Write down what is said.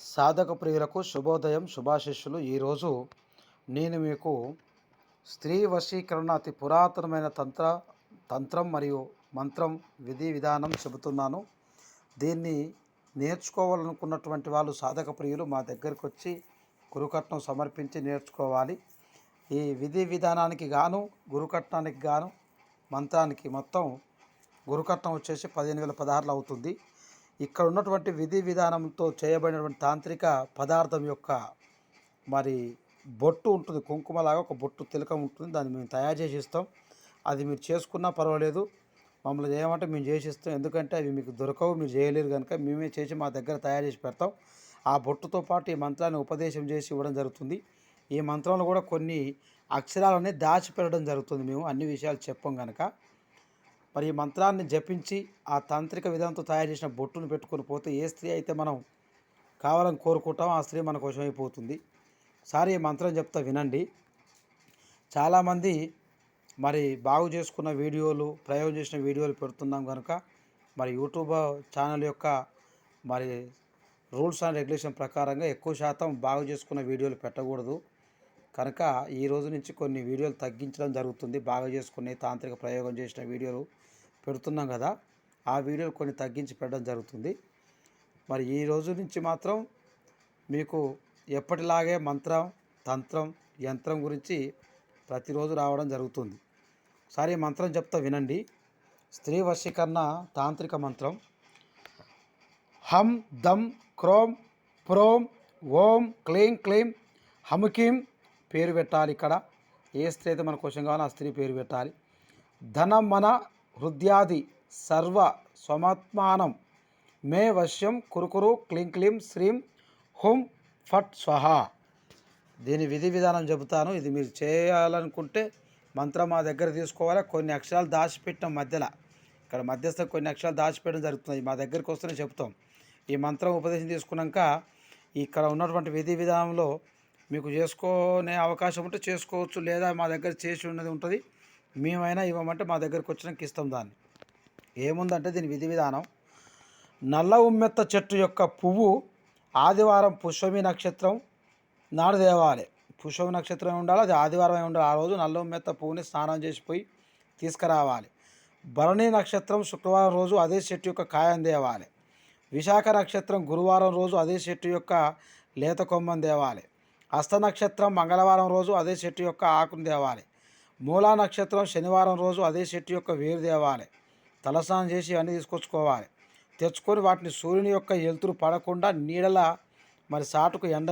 సాధక ప్రియులకు శుభోదయం శుభాశిష్యులు. ఈరోజు నేను మీకు స్త్రీ వశీకరణ అతి పురాతనమైన తంత్ర తంత్రం మరియు మంత్రం విధి విధానం చెబుతున్నాను. దీన్ని నేర్చుకోవాలనుకున్నటువంటి వాళ్ళు సాధక ప్రియులు మా దగ్గరికి వచ్చి గురుకట్నం సమర్పించి నేర్చుకోవాలి. ఈ విధి విధానానికి గాను గురుకట్నానికి గాను మంత్రానికి మొత్తం గురుకట్నం వచ్చేసి పదిహేను వేల పదహారులు అవుతుంది. ఇక్కడ ఉన్నటువంటి విధి విధానంతో చేయబడినటువంటి తాంత్రిక పదార్థం యొక్క మరి బొట్టు ఉంటుంది కుంకుమలాగా ఒక బొట్టు తిలకం ఉంటుంది దాన్ని మేము తయారు చేసి ఇస్తాం. అది మీరు చేసుకున్నా పర్వాలేదు. మమ్మల్ని చేయమంటే మేము చేసి ఇస్తాం. ఎందుకంటే అవి మీకు దొరకవు మీరు చేయలేరు కనుక మేమే చేసి మా దగ్గర తయారు చేసి పెడతాం. ఆ బొట్టుతో పాటు ఈ మంత్రాన్ని ఉపదేశం చేసి ఇవ్వడం జరుగుతుంది. ఈ మంత్రంలో కూడా కొన్ని అక్షరాలన్నీ దాచిపెట్టడం జరుగుతుంది. మేము అన్ని విషయాలు చెప్పం కనుక మరి ఈ మంత్రాన్ని జపించి ఆ తాంత్రిక విధానంతో తయారు చేసిన బొట్టును పెట్టుకొని పోతే ఏ స్త్రీ అయితే మనం కావాలని కోరుకుంటామో ఆ స్త్రీ మన కోసం అయిపోతుంది. సారి ఈ మంత్రం చెప్తా వినండి. చాలామంది మరి బాగు చేసుకున్న వీడియోలు ప్రయోగం చేసిన వీడియోలు పెడుతున్నాం కనుక మరి యూట్యూబ్ ఛానల్ యొక్క మరి రూల్స్ అండ్ రెగ్యులేషన్ ప్రకారంగా ఎక్కువ శాతం బాగు చేసుకున్న వీడియోలు పెట్టకూడదు. కనుక ఈ రోజు నుంచి కొన్ని వీడియోలు తగ్గించడం జరుగుతుంది. బాగా చేసుకునే తాంత్రిక ప్రయోగం చేసిన వీడియోలు. పెడుతున్నాం కదా ఆ వీడియోలు కొన్ని తగ్గించి పెట్టడం జరుగుతుంది. మరి ఈ రోజు నుంచి మాత్రం మీకు ఎప్పటిలాగే మంత్రం తంత్రం యంత్రం గురించి ప్రతిరోజు రావడం జరుగుతుంది. ఒకసారి మంత్రం చెప్తా వినండి. స్త్రీ వశీకరణ తాంత్రిక మంత్రం. హం దం క్రోం ప్రోం ఓం క్లీం క్లీం హముకీం పేరు పెట్టాలి ఇక్కడ. ఏ స్త్రీ అయితే మన క్వశ్చన్ కావాలో ఆ స్త్రీ పేరు పెట్టాలి. ధనం మన హృద్యాది సర్వ స్వమాత్మానం మే వశ్యం కురుకురు క్లీం క్లీం శ్రీం హుం ఫట్ స్వహ. దీని విధి విధానం చెబుతాను. ఇది మీరు చేయాలనుకుంటే మంత్రం మా దగ్గర తీసుకోవాలి. కొన్ని అక్షరాలు దాచిపెట్టడం మధ్యలో. ఇక్కడ మధ్యస్థ కొన్ని అక్షరాలు దాచిపెట్టడం జరుగుతుంది. మా దగ్గరికి వస్తేనే చెప్తాం ఈ మంత్రం ఉపదేశం తీసుకున్నాక ఇక్కడ ఉన్నటువంటి విధి విధానంలో మీకు చేసుకునే అవకాశం ఉంటే చేసుకోవచ్చు. లేదా మా దగ్గర చేసి ఉన్నది ఉంటుంది. మేమైనా ఇవ్వమంటే మా దగ్గరికి వచ్చినాక ఇస్తాం దాన్ని. ఏముందంటే దీని విధి విధానం. నల్ల ఉమ్మెత్త చెట్టు యొక్క పువ్వు ఆదివారం పుష్పమి నక్షత్రం నాడు తేవాలి. పుష్పమి నక్షత్రం ఉండాలి? అది ఆదివారం ఉండాలి? ఆ రోజు నల్ల ఉమ్మెత్త పువ్వుని స్నానం చేసిపోయి తీసుకురావాలి. భరణి నక్షత్రం శుక్రవారం రోజు అదే చెట్టు యొక్క కాయం తేవాలి. విశాఖ నక్షత్రం గురువారం రోజు అదే చెట్టు యొక్క లేత కొమ్మం తేవాలి. హస్త నక్షత్రం మంగళవారం రోజు అదే చెట్టు యొక్క ఆకును తేవాలి. మూలా నక్షత్రం శనివారం రోజు అదే చెట్టు యొక్క వేరు తేవాలి తలస్నానం చేసి అన్నీ తీసుకొచ్చుకోవాలి. తెచ్చుకొని వాటిని సూర్యుని యొక్క ఎలుతురు పడకుండా నీడల మరి సాటుకు ఎండ